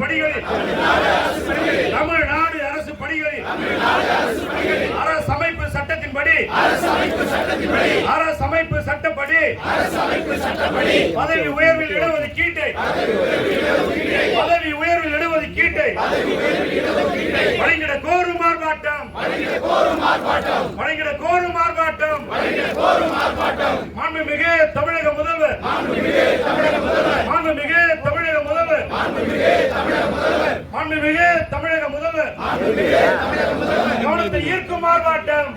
பணிகளில் தமிழ்நாடு அரசு பணிகளில் அரசமைப்பு சட்டத்தின்படி. அரசமைப்பு சட்டப்படி. பதவி உயர்வில் இடவது கீட்டை பதவி உயர்வில் இடவது கீட்டை வழங்கிட கோரும் ஆர்ப்பாட்டம். வழங்கிட கோரும் ஆர்ப்பாட்டம். மாண்புமிகு தமிழக முதல்வர் மாண்புமிகு தமிழக முதல்வர் மாண்புமிகு தமிழக முதல்வர் கவனத்தை ஈர்க்கும் ஆர்ப்பாட்டம்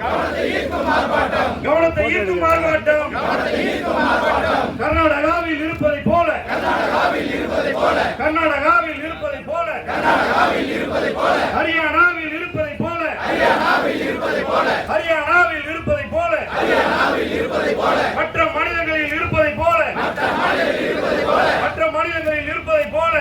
கவனத்தை ஈர்க்கும் ஆர்ப்பாட்டம் கர்நாடகாவில் இருப்பதை போல கர்நாடகாவில் இருப்பதை போல ஹரியானாவில் இருப்பதை போல ஹரியானாவில் இருப்பதை போல மற்ற மாநிலங்களில் இருப்பதை போல மற்ற மாநிலங்களில் இருப்பதை போல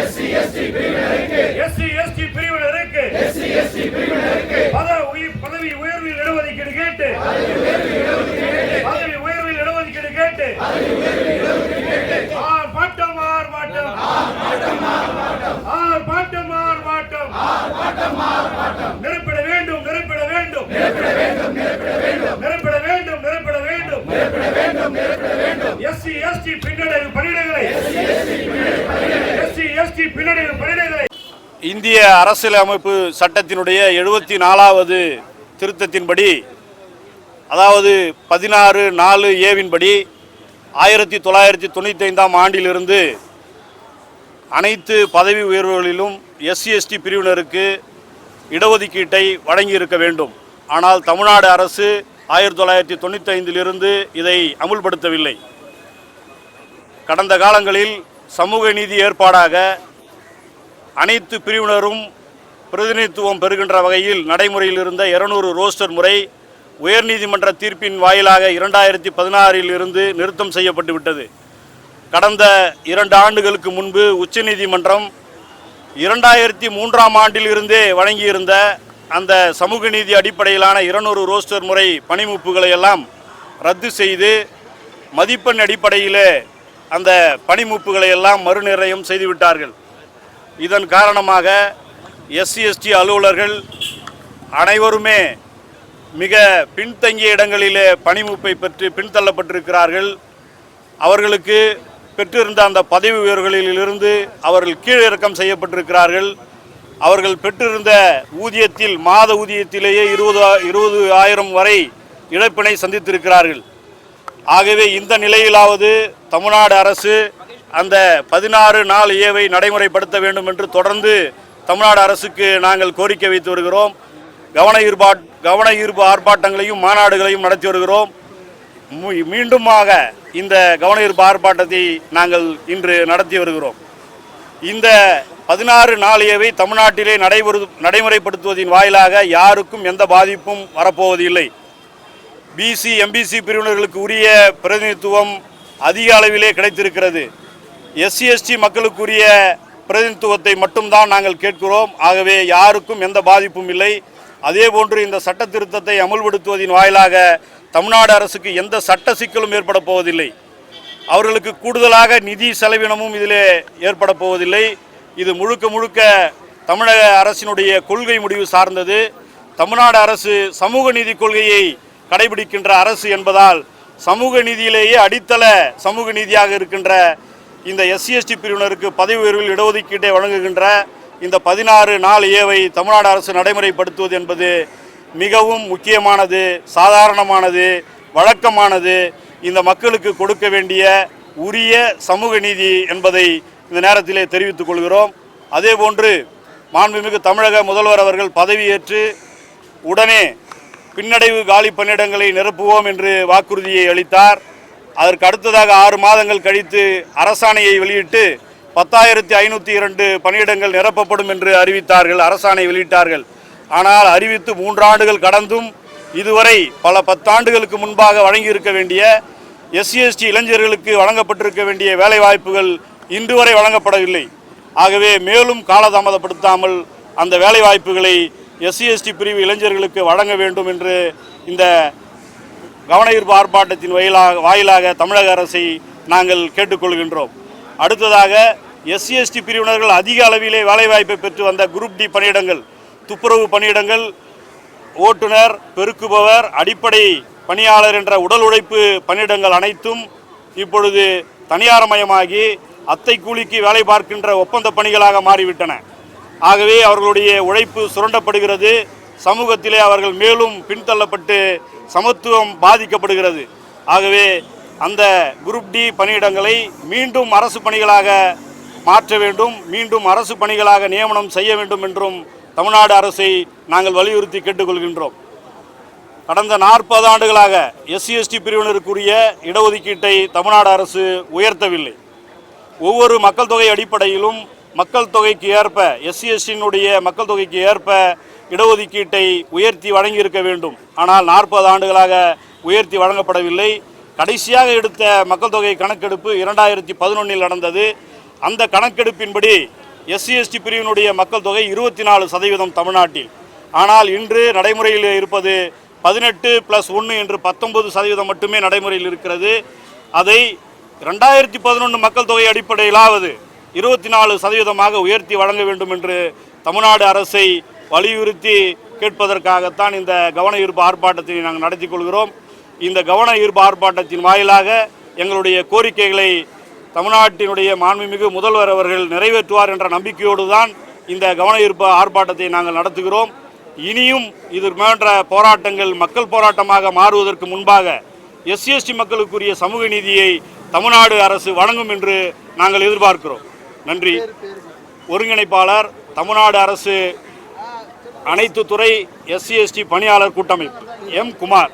எஸ்சி எஸ்டி பிரிவினருக்கு. எஸ்சி எஸ்டி பிரிவினருக்கு. பதவி பதவி உயர்வில் இடஒதுக்கீடு கேட்டு. பதவி உயர்வில் இடஒதுக்கீடு கேட்டு. ஆர்ப்பாட்டம் ஆர்ப்பாட்டம் ஆர்ப்பாட்டம் ஆர்ப்பாட்டம் நிரப்பிட வேண்டும் நிரப்பிட வேண்டும். நிரப்பிட வேண்டும் நிரப்பிட வேண்டும். எஸ்சி எஸ்டி பின்னடைவு பணியிடங்களை எஸ்சி எஸ்டி பின்னடைவு பணியிடங்களை. இந்திய அரசியலமைப்பு சட்டத்தினுடைய எழுபத்தி நாலாவது திருத்தத்தின்படி அதாவது பதினாறு நாலு ஏவின்படி ஆயிரத்தி தொள்ளாயிரத்தி தொண்ணூற்றி ஐந்தாம் ஆண்டிலிருந்து அனைத்து பதவி உயர்வுகளிலும் எஸ்சி எஸ்டி பிரிவினருக்கு இடஒதுக்கீட்டை வழங்கியிருக்க வேண்டும். ஆனால் தமிழ்நாடு அரசு ஆயிரத்தி தொள்ளாயிரத்தி தொண்ணூற்றி ஐந்திலிருந்து இதை அமுல்படுத்தவில்லை. கடந்த காலங்களில் சமூக நீதி ஏற்பாடாக அனைத்து பிரிவினரும் பிரதிநிதித்துவம் பெறுகின்ற வகையில் நடைமுறையில் இருந்த இருநூறு ரோஸ்டர் முறை உயர்நீதிமன்ற தீர்ப்பின் வாயிலாக இரண்டாயிரத்தி பதினாறில் இருந்து நிறுத்தம் செய்யப்பட்டு விட்டது. கடந்த இரண்டு ஆண்டுகளுக்கு முன்பு உச்சநீதிமன்றம் இரண்டாயிரத்தி மூன்றாம் ஆண்டில் இருந்தே வழங்கியிருந்த அந்த சமூக நீதி அடிப்படையிலான இருநூறு ரோஸ்டர் முறை பணிமுப்புகளை எல்லாம் ரத்து செய்து மதிப்பெண் அடிப்படையிலே அந்த பணிமுப்புகளை எல்லாம் மறுநிர்ணயம் செய்துவிட்டார்கள். இதன் காரணமாக எஸ்சி எஸ்டி அலுவலர்கள் அனைவருமே மிக பின்தங்கிய இடங்களிலே பணிமுப்பை பெற்று பின்தள்ளப்பட்டிருக்கிறார்கள். அவர்களுக்கு பெற்றிருந்த அந்த பதவி உயர்வுகளிலிருந்து அவர்கள் கீழிறக்கம் செய்யப்பட்டிருக்கிறார்கள். அவர்கள் பெற்றிருந்த ஊதியத்தில் மாத ஊதியத்திலேயே இருபது இருபது ஆயிரம் வரை இழப்பினை சந்தித்திருக்கிறார்கள். ஆகவே இந்த நிலையிலாவது தமிழ்நாடு அரசு அந்த பதினாறு நாள் ஏவை நடைமுறைப்படுத்த வேண்டும் என்று தொடர்ந்து தமிழ்நாடு அரசுக்கு நாங்கள் கோரிக்கை வைத்து வருகிறோம். கவன ஈர்ப்பாட் கவன ஈர்ப்பு ஆர்ப்பாட்டங்களையும் மாநாடுகளையும் நடத்தி வருகிறோம். மீ- மீண்டுமாக இந்த கவன ஈர்ப்பு ஆர்ப்பாட்டத்தை நாங்கள் இன்று நடத்தி வருகிறோம். இந்த பதினாறு நாளியவை தமிழ்நாட்டிலே நடைபெறு நடைமுறைப்படுத்துவதின் வாயிலாக யாருக்கும் எந்த பாதிப்பும் வரப்போவதில்லை. பிசி எம்பிசி பிரிவினர்களுக்கு உரிய பிரதிநிதித்துவம் அதிக அளவிலே கிடைத்திருக்கிறது. எஸ்சி எஸ்டி மக்களுக்குரிய பிரதிநிதித்துவத்தை மட்டும்தான் நாங்கள் கேட்கிறோம். ஆகவே யாருக்கும் எந்த பாதிப்பும் இல்லை. அதேபோன்று இந்த சட்ட திருத்தத்தை அமுல்படுத்துவதின் வாயிலாக தமிழ்நாடு அரசுக்கு எந்த சட்ட சிக்கலும் ஏற்பட போவதில்லை. அவர்களுக்கு கூடுதலாக நிதி செலவினமும் இதிலே ஏற்பட போவதில்லை. இது முழுக்க முழுக்க தமிழக அரசினுடைய கொள்கை முடிவு சார்ந்தது. தமிழ்நாடு அரசு சமூக நீதி கொள்கையை கடைபிடிக்கின்ற அரசு என்பதால் சமூக நீதியிலேயே அடித்தள சமூக நீதியாக இருக்கின்ற இந்த எஸ்சி எஸ்டி பிரிவினருக்கு பதவி உயர்வில் இடஒதுக்கீட்டை வழங்குகின்ற இந்த பதினாறு நாள் ஏவை தமிழ்நாடு அரசு நடைமுறைப்படுத்துவது என்பது மிகவும் முக்கியமானது சாதாரணமானது வழக்கமானது. இந்த மக்களுக்கு கொடுக்க வேண்டிய உரிய சமூக நீதி என்பதை இந்த நேரத்திலே தெரிவித்துக் கொள்கிறோம். அதேபோன்று மாண்புமிகு தமிழக முதல்வர் அவர்கள் பதவியேற்று உடனே பின்னடைவு காலி பணியிடங்களை நிரப்புவோம் என்று வாக்குறுதியை அளித்தார். அதற்கு அடுத்ததாக ஆறு மாதங்கள் கழித்து அரசாணையை வெளியிட்டு பத்தாயிரத்தி ஐநூற்றி இரண்டு பணியிடங்கள் நிரப்பப்படும் என்று அறிவித்தார்கள் அரசாணை வெளியிட்டார்கள். ஆனால் அறிவித்து மூன்றாண்டுகள் கடந்தும் இதுவரை பல பத்தாண்டுகளுக்கு முன்பாக வழங்கியிருக்க வேண்டிய எஸ்சிஎஸ்டி இளைஞர்களுக்கு வழங்கப்பட்டிருக்க வேண்டிய வேலைவாய்ப்புகள் இன்று வரை வழங்கப்படவில்லை. ஆகவே மேலும் காலதாமதப்படுத்தாமல் அந்த வேலைவாய்ப்புகளை எஸ்சி எஸ்டி பிரிவு இளைஞர்களுக்கு வழங்க வேண்டும் என்று இந்த கவனயீர்ப்பு ஆர்ப்பாட்டத்தின் வாயிலாக வாயிலாக தமிழக அரசை நாங்கள் கேட்டுக்கொள்கின்றோம். அடுத்ததாக எஸ்சி எஸ்டி பிரிவினர்கள் அதிக அளவிலே வேலைவாய்ப்பை பெற்று வந்த குரூப் டி பணியிடங்கள் துப்புரவு பணியிடங்கள் ஓட்டுநர் பெருக்குபவர் அடிப்படை பணியாளர் என்ற உடல் உழைப்பு பணியிடங்கள் அனைத்தும் இப்பொழுது தனியார்மயமாகி அத்தை கூலிக்கு வேலை பார்க்கின்ற ஒப்பந்த பணிகளாக மாறிவிட்டன. ஆகவே அவர்களுடைய உழைப்பு சுரண்டப்படுகிறது. சமூகத்திலே அவர்கள் மேலும் பின்தள்ளப்பட்டு சமத்துவம் பாதிக்கப்படுகிறது. ஆகவே அந்த குரூப் டி பணியிடங்களை மீண்டும் அரசு பணிகளாக மாற்ற வேண்டும். மீண்டும் அரசு பணிகளாக நியமனம் செய்ய வேண்டும் என்றும் தமிழ்நாடு அரசை நாங்கள் வலியுறுத்தி கேட்டுக்கொள்கின்றோம். கடந்த நாற்பது ஆண்டுகளாக எஸ்சி எஸ்டி பிரிவினருக்குரிய இடஒதுக்கீட்டை தமிழ்நாடு அரசு உயர்த்தவில்லை. ஒவ்வொரு மக்கள் தொகை அடிப்படையிலும் மக்கள் தொகைக்கு ஏற்ப எஸ்சி எஸ்டியினுடைய மக்கள் தொகைக்கு ஏற்ப இடஒதுக்கீட்டை உயர்த்தி வழங்கியிருக்க வேண்டும். ஆனால் நாற்பது ஆண்டுகளாக உயர்த்தி வழங்கப்படவில்லை. கடைசியாக எடுத்த மக்கள் தொகை கணக்கெடுப்பு இரண்டாயிரத்தி பதினொன்றில் நடந்தது. அந்த கணக்கெடுப்பின்படி எஸ்சி எஸ்டி பிரிவினுடைய மக்கள் தொகை இருபத்தி நாலு சதவீதம் தமிழ்நாட்டில். ஆனால் இன்று நடைமுறையில் இருப்பது பதினெட்டு ப்ளஸ் ஒன்று என்று பத்தொன்பது சதவீதம் மட்டுமே நடைமுறையில் இருக்கிறது. அதை ரெண்டாயிரத்தி பதினொன்று மக்கள் தொகை அடிப்படையிலாவது இருபத்தி நாலு சதவீதமாக உயர்த்தி வழங்க வேண்டும் என்று தமிழ்நாடு அரசை வலியுறுத்தி கேட்பதற்காகத்தான் இந்த கவன ஈர்ப்பு ஆர்ப்பாட்டத்தை நாங்கள் நடத்தி கொள்கிறோம். இந்த கவன ஈர்ப்பு ஆர்ப்பாட்டத்தின் வாயிலாக எங்களுடைய கோரிக்கைகளை தமிழ்நாட்டினுடைய மாண்புமிகு முதல்வர் அவர்கள் நிறைவேற்றுவார் என்ற நம்பிக்கையோடு தான் இந்த கவன ஈர்ப்பு ஆர்ப்பாட்டத்தை நாங்கள் நடத்துகிறோம். இனியும் இது போன்ற போராட்டங்கள் மக்கள் போராட்டமாக மாறுவதற்கு முன்பாக எஸ்சி எஸ்டி மக்களுக்குரிய சமூக நீதியை தமிழ்நாடு அரசு வழங்கும் என்று நாங்கள் எதிர்பார்க்கிறோம். நன்றி. ஒருங்கிணைப்பாளர் தமிழ்நாடு அரசு அனைத்து துறை எஸ்சி எஸ்டி பணியாளர் கூட்டமைப்பு. எம். குமார்.